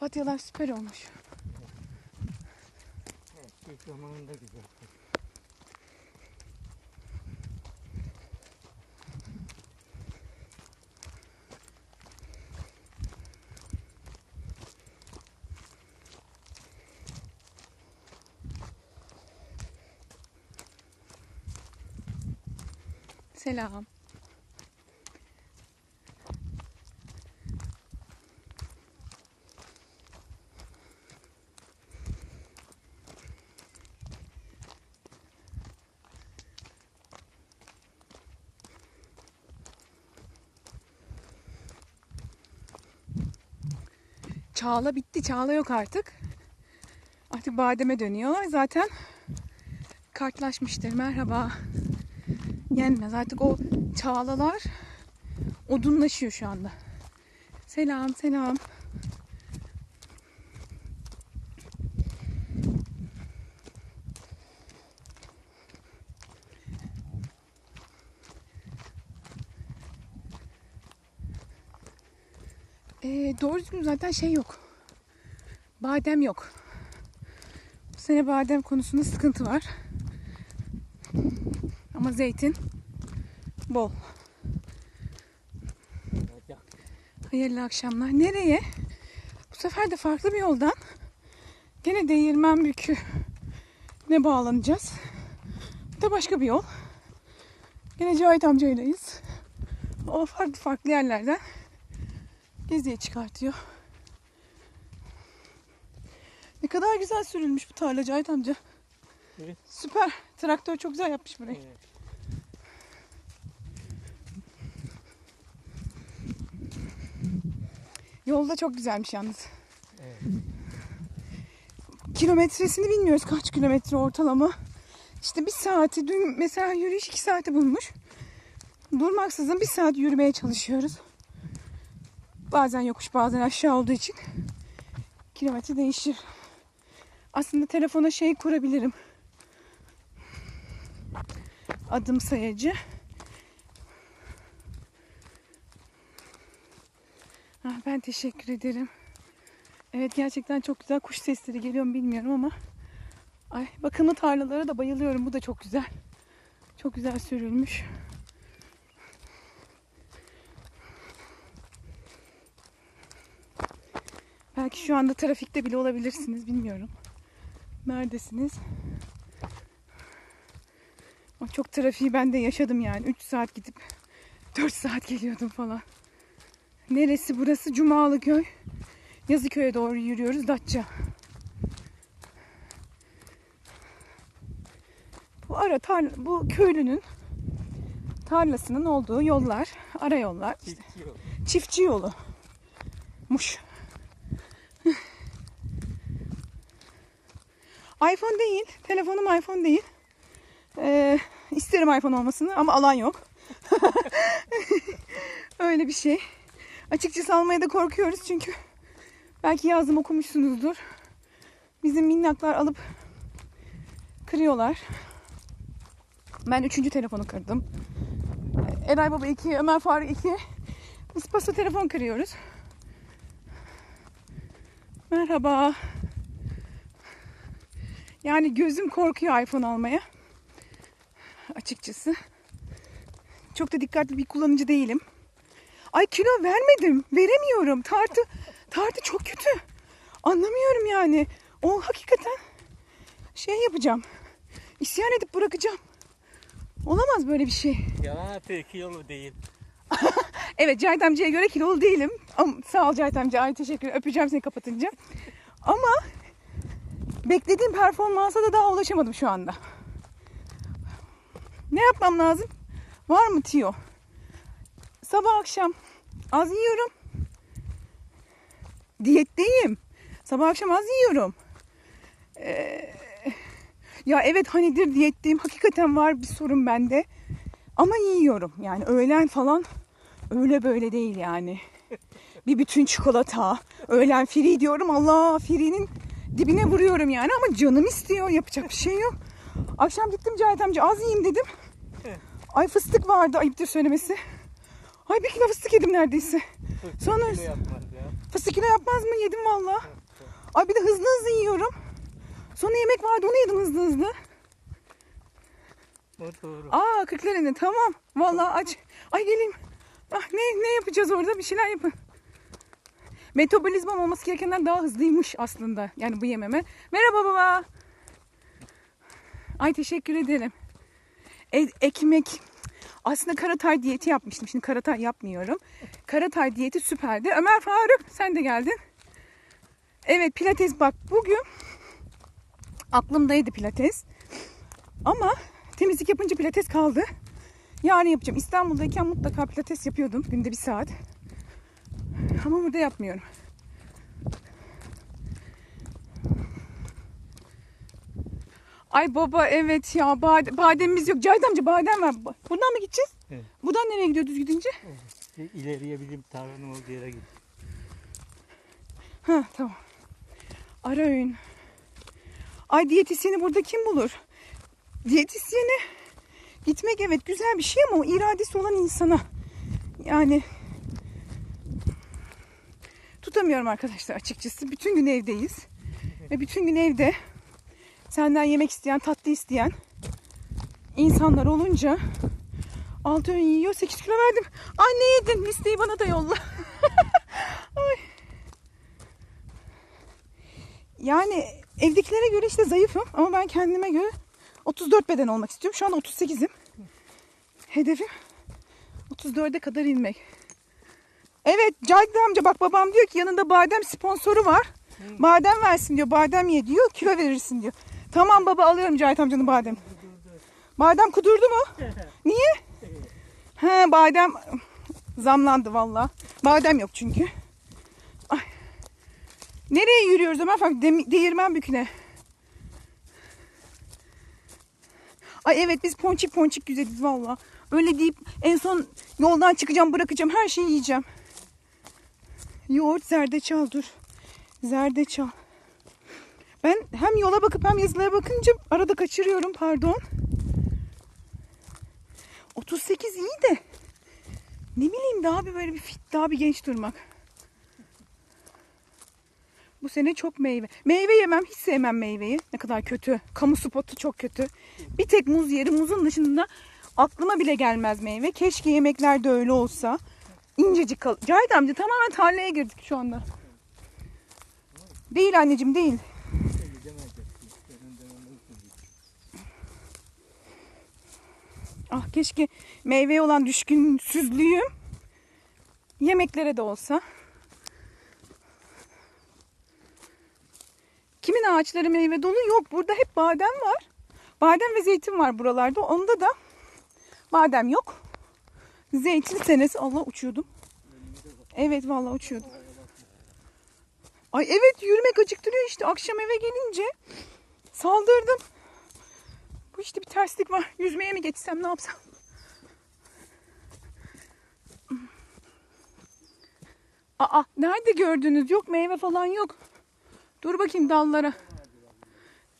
Papatyalar süper olmuş. Evet, ilk zamanında güzel. Selam. Çağla bitti. Çağla yok artık. Artık bademe dönüyor. Zaten kartlaşmıştır. Merhaba. Yenmez. Artık o çağlalar odunlaşıyor şu anda. Selam, selam. Ee, doğru düzgün zaten şey yok. Badem yok. Bu sene badem konusunda sıkıntı var. Ama zeytin bol. Hayırlı akşamlar. Nereye? Bu sefer de farklı bir yoldan. Gene değirmen bükü ne bağlanacağız. Bu da başka bir yol. Gene Cahit amcaylayız. O farklı farklı yerlerden geziye çıkartıyor. Ne kadar güzel sürülmüş bu tarla Cahit amca. Evet. Süper. Traktör çok güzel yapmış burayı. Evet. Yolda çok güzelmiş yalnız. Evet. Kilometresini bilmiyoruz kaç kilometre ortalama. İşte bir saati dün mesela yürüyüş iki saati bulmuş. Durmaksızın bir saat yürümeye çalışıyoruz. Bazen yokuş bazen aşağı olduğu için kilometre değişir. Aslında telefona şey kurabilirim. Adım sayacı. Ben teşekkür ederim. Evet gerçekten çok güzel kuş sesleri geliyor mu bilmiyorum ama ay bakımlı tarlalara da bayılıyorum. Bu da çok güzel. Çok güzel sürülmüş. Belki şu anda trafikte bile olabilirsiniz bilmiyorum. Neredesiniz? Ama çok trafiği ben de yaşadım yani. 3 saat gidip 4 saat geliyordum falan. Neresi burası? Cumalı köy. Yazıköy'e doğru yürüyoruz Datça. Bu ara tarla, bu köylünün tarlasının olduğu yollar, ara yollar, işte Çiftçi yol. çiftçi yolu. Muş. iPhone değil, telefonum iPhone değil. Ee, isterim iPhone olmasını ama alan yok. Öyle bir şey. Açıkçası almaya da korkuyoruz çünkü belki yazdım okumuşsunuzdur. Bizim minnaklar alıp kırıyorlar. Ben üçüncü telefonu kırdım. Eray Baba 2, Ömer Faruk 2. Biz paso telefon kırıyoruz. Merhaba. Yani gözüm korkuyor iPhone almaya. Açıkçası. Çok da dikkatli bir kullanıcı değilim. Ay kilo vermedim. Veremiyorum. Tartı tartı çok kötü. Anlamıyorum yani. O hakikaten şey yapacağım. İsyan edip bırakacağım. Olamaz böyle bir şey. Yalan atıyor iki yolu değil. Evet Cahit amcaya göre kilolu değilim. Ama sağ ol Cahit amca. Ay teşekkür ederim. Öpeceğim seni kapatınca. Ama beklediğim performansa da daha ulaşamadım şu anda. Ne yapmam lazım? Var mı tiyo? Sabah akşam az yiyorum. Diyetteyim. Sabah akşam az yiyorum. Ee, ya evet hanidir diyetteyim. Hakikaten var bir sorun bende. Ama yiyorum. Yani öğlen falan öyle böyle değil yani. Bir bütün çikolata. Öğlen free diyorum. Allah free'nin dibine vuruyorum yani. Ama canım istiyor. Yapacak bir şey yok. Akşam gittim Cahit amca az yiyeyim dedim. Ay fıstık vardı ayıptır söylemesi. Ay bir kilo fıstık yedim neredeyse. Sonra- Kilo yapmaz ya. Fasiküle yapmaz mı? Yedim valla. Ay bir de hızlı hızlı yiyorum. Sonra yemek vardı onu yedim hızlı hızlı. O doğru. Aa kırklarını tamam. Vallahi aç. Ay geleyim. Ah, ne, ne yapacağız orada? Bir şeyler yapın. Metabolizmam olması gerekenden daha hızlıymış aslında. Yani bu yememe. Merhaba baba. Ay teşekkür ederim. E- ekmek. Aslında karatay diyeti yapmıştım. Şimdi karatay yapmıyorum. Karatay diyeti süperdi. Ömer Faruk sen de geldin. Evet pilates bak bugün aklımdaydı pilates. Ama temizlik yapınca pilates kaldı. Yarın yapacağım. İstanbul'dayken mutlaka pilates yapıyordum. Günde bir saat. Ama burada yapmıyorum. Ay baba evet ya bade, bademimiz yok. Cahit amca badem var. Buradan mı gideceğiz? Evet. Buradan nereye gidiyor düz gidince? İşte İleriye bizim tarlanın olduğu yere git. Ha tamam. Ara öğün. Ay diyetisyeni burada kim bulur? Diyetisyene gitmek evet güzel bir şey ama o iradesi olan insana yani tutamıyorum arkadaşlar açıkçası. Bütün gün evdeyiz. Ve bütün gün evde senden yemek isteyen, tatlı isteyen insanlar olunca 6 öğün yiyor 8 kilo verdim. Anne yedin listeyi bana da yolla. Ay. Yani evdekilere göre işte zayıfım ama ben kendime göre 34 beden olmak istiyorum. Şu an 38'im. Hedefim 34'e kadar inmek. Evet Cahit amca bak babam diyor ki yanında badem sponsoru var. Badem versin diyor. Badem ye diyor. Kilo verirsin diyor. Tamam baba alıyorum Cahit amcanın badem. Badem kudurdu mu? Niye? He badem zamlandı valla. Badem yok çünkü. Ay. Nereye yürüyoruz Ömer Faruk? Dem- değirmen büküne. Ay evet biz ponçik ponçik güzeliz valla. Öyle deyip en son yoldan çıkacağım bırakacağım her şeyi yiyeceğim. Yoğurt zerdeçal dur. Zerdeçal. Ben hem yola bakıp hem yazılara bakınca arada kaçırıyorum pardon. 38 iyi de ne bileyim daha bir böyle bir fit daha bir genç durmak. Bu sene çok meyve. Meyve yemem. Hiç sevmem meyveyi. Ne kadar kötü. Kamu spotu çok kötü. Bir tek muz yerim. Muzun dışında aklıma bile gelmez meyve. Keşke yemeklerde öyle olsa. İncecik kal. Cahit amca tamamen tarlaya girdik şu anda. Değil anneciğim değil. Ah keşke meyveye olan düşkünsüzlüğüm yemeklere de olsa. Kimin ağaçları meyve dolu? Yok burada hep badem var. Badem ve zeytin var buralarda. Onda da badem yok. Zeytin senesi Allah uçuyordum. Evet vallahi uçuyordum. Ay evet yürümek acıktırıyor işte. Akşam eve gelince saldırdım. Bu işte bir terslik var. Yüzmeye mi geçsem ne yapsam? Aa nerede gördünüz? Yok meyve falan yok. Dur bakayım dallara.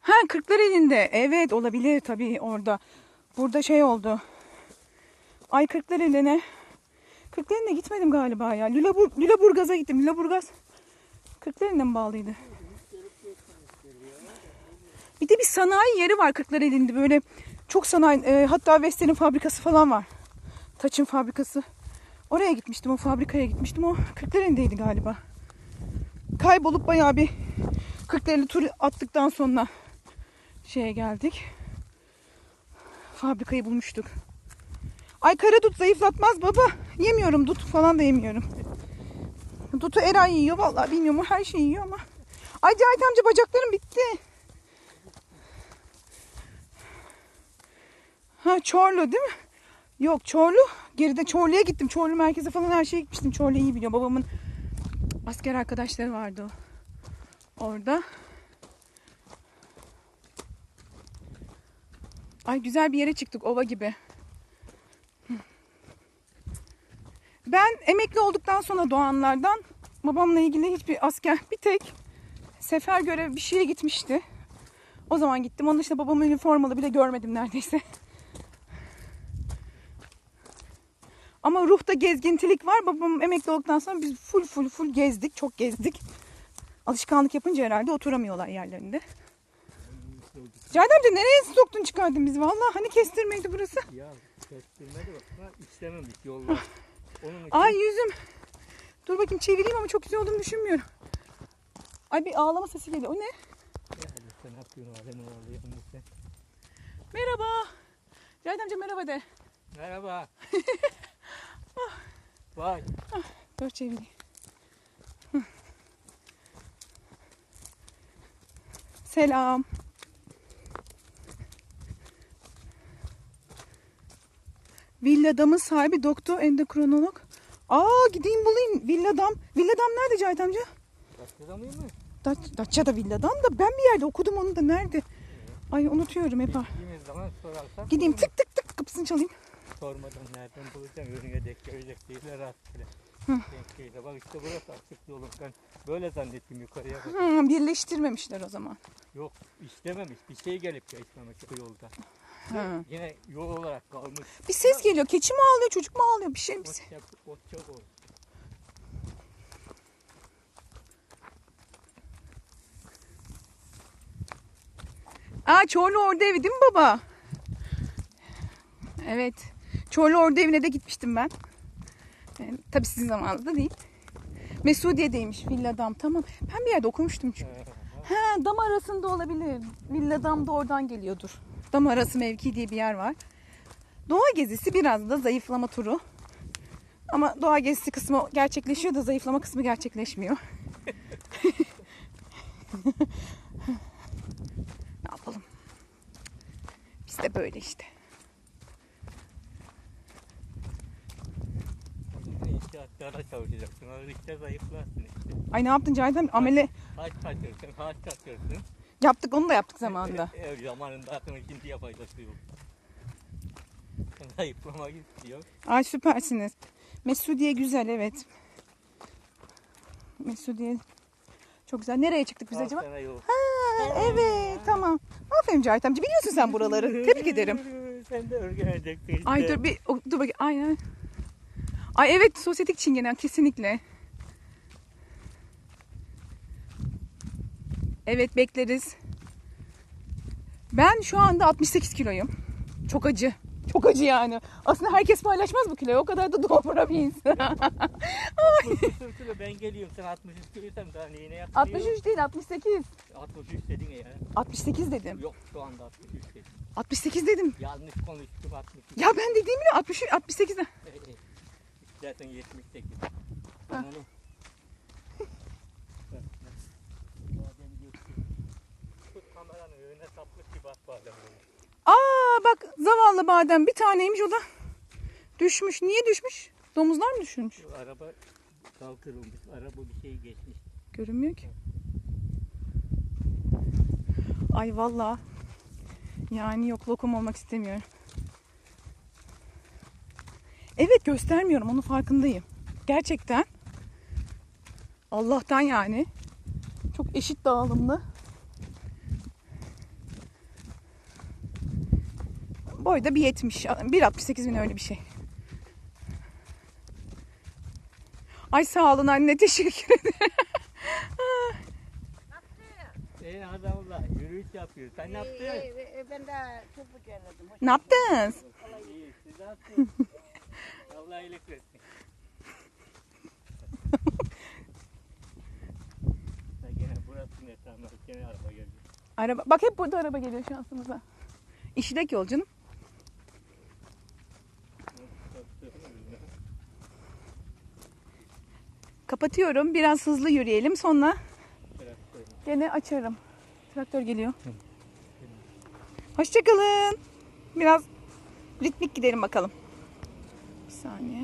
Ha kırklar elinde. Evet olabilir tabii orada. Burada şey oldu. Ay kırklar eline. Kırklar eline gitmedim galiba ya. Lüleburg, Lüleburgaz'a gittim. Lüleburgaz kırklar eline mi bağlıydı? Bir de bir sanayi yeri var kırklar elinde böyle. Çok sanayi. e, hatta Vestel'in fabrikası falan var. Taçın fabrikası. Oraya gitmiştim. O fabrikaya gitmiştim. O Kırklareli'ndeydi galiba. Kaybolup bayağı bir Kırklareli turu attıktan sonra şeye geldik. Fabrikayı bulmuştuk. Ay kara dut zayıflatmaz baba. Yemiyorum dut falan da yemiyorum. Dutu Eray yiyor vallahi bilmiyorum her şeyi yiyor ama. Ay Cahit amca bacaklarım bitti. Ha Çorlu değil mi? Yok Çorlu. Geride Çorlu'ya gittim. Çorlu merkeze falan her şeye gitmiştim. Çorlu'yu iyi biliyor. Babamın asker arkadaşları vardı. Orada. Ay güzel bir yere çıktık ova gibi. Hı. Ben emekli olduktan sonra doğanlardan babamla ilgili hiçbir asker bir tek sefer görev bir şeye gitmişti. O zaman gittim. Onun dışında babamın üniformalı bile görmedim neredeyse. Ama ruhta gezgintilik var. Babam emekli olduktan sonra biz full full full gezdik. Çok gezdik. Alışkanlık yapınca herhalde oturamıyorlar yerlerinde. Cahit amca nereye soktun çıkardın bizi? Vallahi hani kestirmeydi burası. Ya kestirmedi bak. İstememiş yollar. Onun Ay yüzüm. Dur bakayım çevireyim ama çok güzel olduğunu düşünmüyorum. Ay bir ağlama sesi geliyor. O ne? Merhaba. Cahit amca merhaba de. Merhaba. Vay. Dur çevireyim. Selam. Villadamın sahibi doktor endokrinolog. Aa gideyim bulayım villadam. Villadam nerede Cahit amca? Başlayamayayım mı? Daç- Datça'da villadam da ben bir yerde okudum onu da nerede? Ay unutuyorum hep. Gittiğimiz zaman sorarsan. Gideyim tık tık tık kapısını çalayım. Sormadan nereden bulacağım? Önüne denk gelecek değil de rastgele. Hı. Denk. Bak işte burası açık yolun. Ben böyle zannettim yukarıya bak. Hı, birleştirmemişler o zaman. Yok istememiş. Bir şey gelip geçmemiş o yolda. Hı. Yine yol olarak kalmış. Bir ses geliyor. Keçi mi ağlıyor, çocuk mu ağlıyor? Bir şey bir Ot, yap, ot çok oldu. Aa Çorlu Ordu evi değil mi baba? Evet. Çorlu Ordu evine de gitmiştim ben. Yani, tabii sizin zamanınızda değil. Mesudiye'deymiş villadam. Tamam. Ben bir yerde okumuştum çünkü. Ha, dam arasında olabilir. Villadam da oradan geliyordur. Dam arası mevki diye bir yer var. Doğa gezisi biraz da zayıflama turu. Ama doğa gezisi kısmı gerçekleşiyor da zayıflama kısmı gerçekleşmiyor. ne yapalım? Biz de böyle işte. Çalışacaksın. Orada işte zayıflarsın işte. Ay ne yaptın Cahit'em? Amele Haç kaçırsın, haç kaçırsın. Yaptık onu da yaptık zamanında. E, e, zamanında aklına ikinciye faydası yok. Zayıflamak istiyor. Ay süpersiniz. Mesudiye güzel evet. Mesudiye çok güzel. Nereye çıktık biz acaba? Ha, evet tamam. Aferin Cahit amca biliyorsun sen buraları. Tebrik ederim. Sen de öğreneceksin işte. Ay dur bir dur bak aynen. Ay evet sosyetik çingene kesinlikle. Evet bekleriz. Ben şu anda 68 kiloyum. Çok acı. Çok acı yani. Aslında herkes paylaşmaz bu kiloyu. O kadar da dobra bir insan. 60 kilo ben geliyorum sen 63 kiloysan daha neyine yapıyorsun? 63 değil 68. 63 dedin ya. 68 dedim. Yok şu anda 63 dedin. 68 dedim. Yanlış konuştum 63. Ya ben dediğim bile 60 68'de. Zaten 78. Ben onu... Bak, bak. Badem geçti. Tut gibi at badem. Aa bak zavallı badem bir taneymiş o da düşmüş. Niye düşmüş? Domuzlar mı düşürmüş? Araba dal kırılmış. Araba bir şey geçmiş. Görünmüyor ki. Ay valla. Yani yok lokum olmak istemiyorum. Evet göstermiyorum onun farkındayım. Gerçekten. Allah'tan yani. Çok eşit dağılımlı. Boyda bir 70, 1.68 bin öyle bir şey. Ay sağ olun anne teşekkür ederim. Ee adamla yürüyüş yapıyor. Sen ne yaptın? Ee, ben de çubuk geldim. Ne yaptınız? İyi, siz ne yaptınız? Allah iyilik versin. Ha, gene burası ne tamam. Gene araba geldi. Araba, bak hep burada araba geliyor şansımıza. İşlek yol canım. Kapatıyorum. Biraz hızlı yürüyelim. Sonra gene açarım. Traktör geliyor. Hoşçakalın. Biraz ritmik gidelim bakalım. Bir saniye.